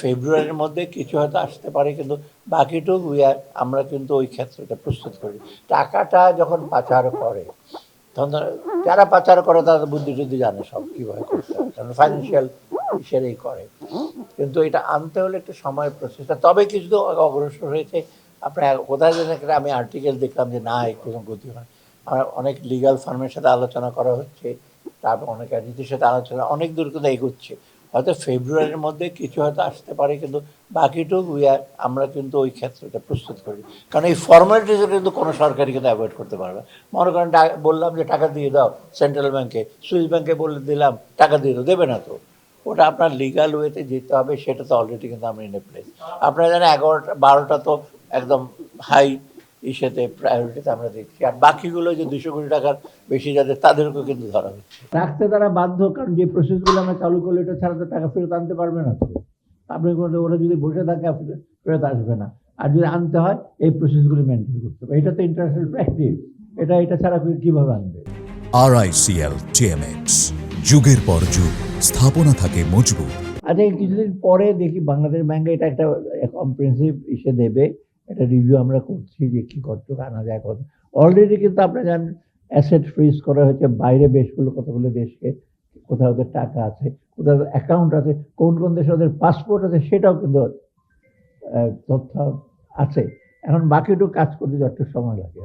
ফেব্রুয়ারির মধ্যে কিছু হয়তো আসতে পারে, কিন্তু বাকিটুকু we are- আমরা কিন্তু ওই ক্ষেত্রটা প্রস্তুত করি। টাকাটা যখন পাচার করে, তখন যারা পাচার করে তারা বুদ্ধি টুদ্ধি জানে সব কীভাবে করতে হয়, কারণ ফাইন্যান্সিয়াল হিসেবেই করে। কিন্তু এটা আনতে হলে একটু সময় প্রচেষ্টা তবে কিছু অগ্রসর হয়েছে। আপনার কোথায় যেন একটা আমি আর্টিকেল দেখলাম যে না, একটু গতি হয়। আমার অনেক লিগ্যাল ফার্মের সাথে আলোচনা করা হচ্ছে, তারপর অনেক অ্যাডিটির সাথে আলোচনা, অনেক দূর কিন্তু এগোচ্ছে। হয়তো ফেব্রুয়ারির মধ্যে কিছু হয়তো আসতে পারে, কিন্তু বাকিটুকু আমরা কিন্তু ওই ক্ষেত্রটা প্রস্তুত করি। কারণ এই ফর্মালিটিস কিন্তু কোনো সরকারি কিন্তু অ্যাভয়েড করতে পারবে। মনে করেন বললাম যে টাকা দিয়ে দাও সেন্ট্রাল ব্যাংকে সুইস ব্যাংকে বলে দিলাম, টাকা দিয়ে দাও, দেবে না তো। ওটা আপনার লিগাল ওয়েতে যেতে হবে, সেটা তো অলরেডি কিন্তু আমরা ইনে প্লেস আপনারা জানেন এগারোটা, বারোটা তো একদম হাই ইসেতে প্রায়োরিটিতে আমরা দেখছি। আর বাকিগুলো যে দুশো কোটি টাকার বেশি যাদের তাদেরকেও কিন্তু ধরা হচ্ছে। রাখতে তারা বাধ্য কারণ যে প্রসেসগুলো আমরা চালু করলে এটা ছাড়া তো টাকা ফেরত আনতে পারবে না তো। আপনি কোনো ওরা যদি বসে থাকে আপনি ফেরত আসবে না। আর যদি আনতে হয় এই প্রসেসগুলো মেনটেন করতে হবে। এটা তো ইন্টারন্যাশনাল প্র্যাকটিস এটা এটা ছাড়া কীভাবে আনবে? আরআইসিএল টিএমএক্স যুগের পর যুগ স্থাপনা থাকে মজবুত। আচ্ছা এই কিছুদিন পরে দেখি বাংলাদেশ ব্যাংকে এটা একটা কম্প্রিহেন্সিভ ইসে দেবে। একটা রিভিউ আমরা করছি যে কী কত আনা যায়, কত অলরেডি কিন্তু আপনারা জানেন অ্যাসেট ফ্রিজ করা হয়েছে, বাইরে বেশগুলো কতগুলো দেশকে, কোথাও ওদের টাকা আছে, কোথাও অ্যাকাউন্ট আছে, কোন কোন দেশে ওদের পাসপোর্ট আছে, সেটাও কিন্তু তথ্য আছে। এখন বাকিটুকু কাজ করতে যত সময় লাগে।